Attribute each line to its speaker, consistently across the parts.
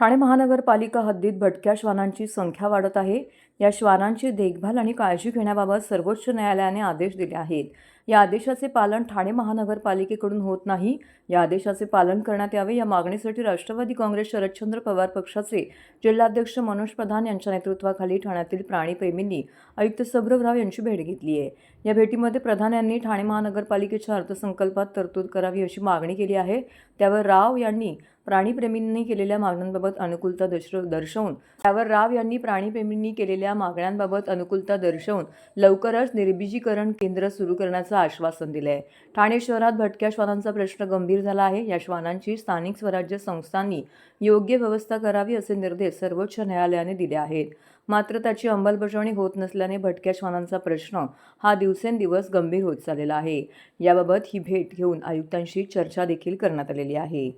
Speaker 1: ठाणे महानगरपालिका हद्दीत भटक्या श्वानांची संख्या वाढत आहे या श्वानांची देखभाल आणि काळजी घेण्याबाबत सर्वोच्च न्यायालयाने आदेश दिले आहेत या आदेशाचे पालन ठाणे महानगरपालिकेकडून होत नाही या आदेशाचे पालन करण्यात यावे या मागणीसाठी राष्ट्रवादी काँग्रेस शरदचंद्र पवार पक्षाचे जिल्हाध्यक्ष मनोज प्रधान यांच्या नेतृत्वाखाली ठाण्यातील प्राणीप्रेमींनी आयुक्त राव यांची भेट घेतली आहे या भेटीमध्ये प्रधान यांनी ठाणे महानगरपालिकेच्या अर्थसंकल्पात तरतूद करावी अशी मागणी केली आहे त्यावर राव यांनी प्राणीप्रेमींनी केलेल्या मागण्यांबाबत अनुकूलता दर्श दर्शवून त्यावर राव यांनी प्राणीप्रेमींनी केलेल्या मागण्यांबाबत अनुकूलता दर्शवून लवकरच निर्बीजीकरण केंद्र सुरू करण्याचं आश्वासन दिलं आहे ठाणे शहरात भटक्या श्वानांचा प्रश्न गंभीर झाला आहे या श्वानांची स्थानिक स्वराज्य संस्थांनी योग्य व्यवस्था करावी असे निर्देश सर्वोच्च न्यायालयाने दिले आहेत मात्र त्याची अंमलबजावणी होत नसल्याने भटक्या श्वानांचा प्रश्न हा दिवसेंदिवस गंभीर होत चाललेला आहे याबाबत ही भेट घेऊन आयुक्तांशी चर्चा देखील करण्यात आलेली आहे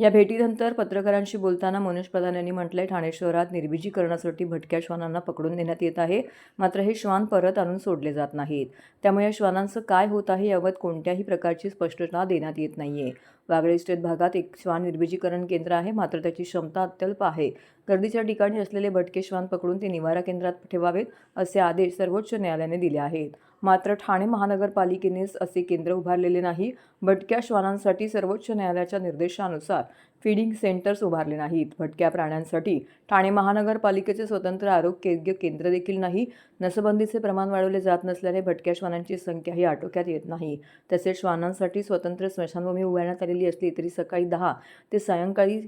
Speaker 1: या भेटीनंतर पत्रकारांशी बोलताना मनोज प्रधान यांनी म्हटलंय ठाणे शहरात निर्विजीकरणासाठी भटक्या श्वानांना पकडून देण्यात येत आहे मात्र हे श्वान परत आणून सोडले जात नाहीत त्यामुळे या श्वानांचं काय होत आहे याबाबत कोणत्याही प्रकारची स्पष्टता देण्यात येत नाहीये वागळे स्टेट भागात एक श्वान निर्बिजीकरण केंद्र आहे मात्र त्याची क्षमता अत्यल्प आहे गर्दीच्या ठिकाणी असलेले भटके श्वान पकडून ते निवारा केंद्रात ठेवावेत असे आदेश सर्वोच्च न्यायालयाने दिले आहेत मात्र ठाणे महानगरपालिकेनेच असे केंद्र उभारलेले नाही भटक्या श्वानांसाठी सर्वोच्च न्यायालयाच्या निर्देशानुसार फीडिंग सेंटर्स उभारले नाहीत भटक्या प्राण्यांसाठी ठाणे महानगरपालिकेचे स्वतंत्र आरोग्य केंद्र देखील नाही नसबंदीचे प्रमाण वाढवले जात नसल्याने भटक्या श्वानांची संख्या ही आटोक्यात येत नाही तसेच श्वानांसाठी स्वतंत्र स्मशानभूमी उभारण्यात आलेली असली तरी सकाळी दहा ते सायंकाळी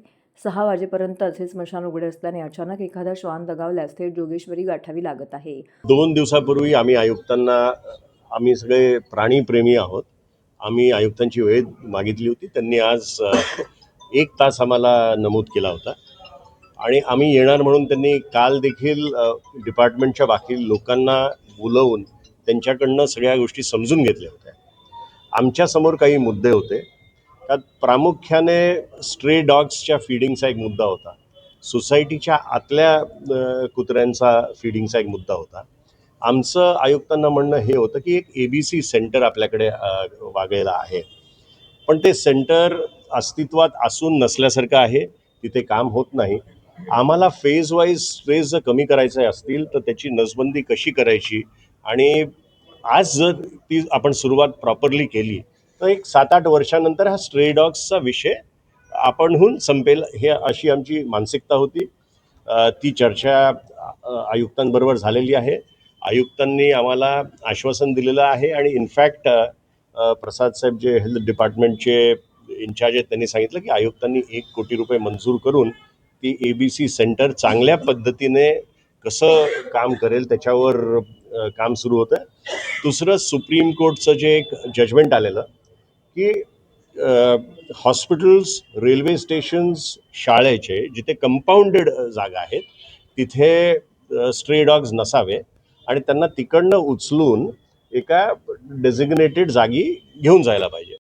Speaker 1: सहा वाजेपर्यंतच हे स्मशान उघडे असल्याने अचानक एखादा श्वान दगावल्यास ते जोगेश्वरी गाठावी लागत आहे
Speaker 2: दोन दिवसापूर्वी आम्ही आयुक्तांना आम्ही सगळे प्राणीप्रेमी आहोत आम्ही आयुक्तांची वेळ मागितली होती त्यांनी आज एक तास आम्हाला नमूद केला होता आणि आम्ही येणार म्हणून त्यांनी काल देखील डिपार्टमेंटच्या बाकी लोकांना बोलवून त्यांच्याकडनं सगळ्या गोष्टी समजून घेतल्या होत्या आमच्यासमोर काही मुद्दे होते त्यात प्रामुख्याने स्ट्रे डॉग्सच्या फिडिंगचा एक मुद्दा होता सोसायटीच्या आतल्या कुत्र्यांचा फिडिंगचा एक मुद्दा होता आमचं आयुक्तांना म्हणणं हे होतं की एक ए बी सी सेंटर आपल्याकडे वागायला आहे पण ते सेंटर अस्तित्वात असून नसल्यासारखं आहे तिथे काम होत नाही आम्हाला फेज वाईज स्ट्रेस जर कमी करायचे असतील तर त्याची नसबंदी कशी करायची आणि आज जर ती आपण सुरुवात प्रॉपरली केली तर एक सात आठ वर्षानंतर हा स्ट्रे डॉग्सचा विषय आपणहून संपेल हे अशी आमची मानसिकता होती ती चर्चा आयुक्तांबरोबर झालेली आहे आयुक्तांनी आम्हाला आश्वासन दिलेलं आहे आणि इनफॅक्ट प्रसाद साहेब जे हेल्थ डिपार्टमेंटचे इन्चार्ज आहेत त्यांनी सांगितलं की आयुक्तांनी एक कोटी रुपये मंजूर करून ती ए बी सी सेंटर चांगल्या पद्धतीने कसं काम करेल त्याच्यावर काम सुरू होतं दुसरं सुप्रीम कोर्टचं जे एक जजमेंट आलेलं की हॉस्पिटल्स रेल्वे स्टेशन्स शाळेचे जिथे कंपाऊंडेड जागा आहेत तिथे स्ट्रे डॉग्स नसावे आणि त्यांना तिकडनं उचलून एका डेझिग्नेटेड जागी घेऊन जायला पाहिजे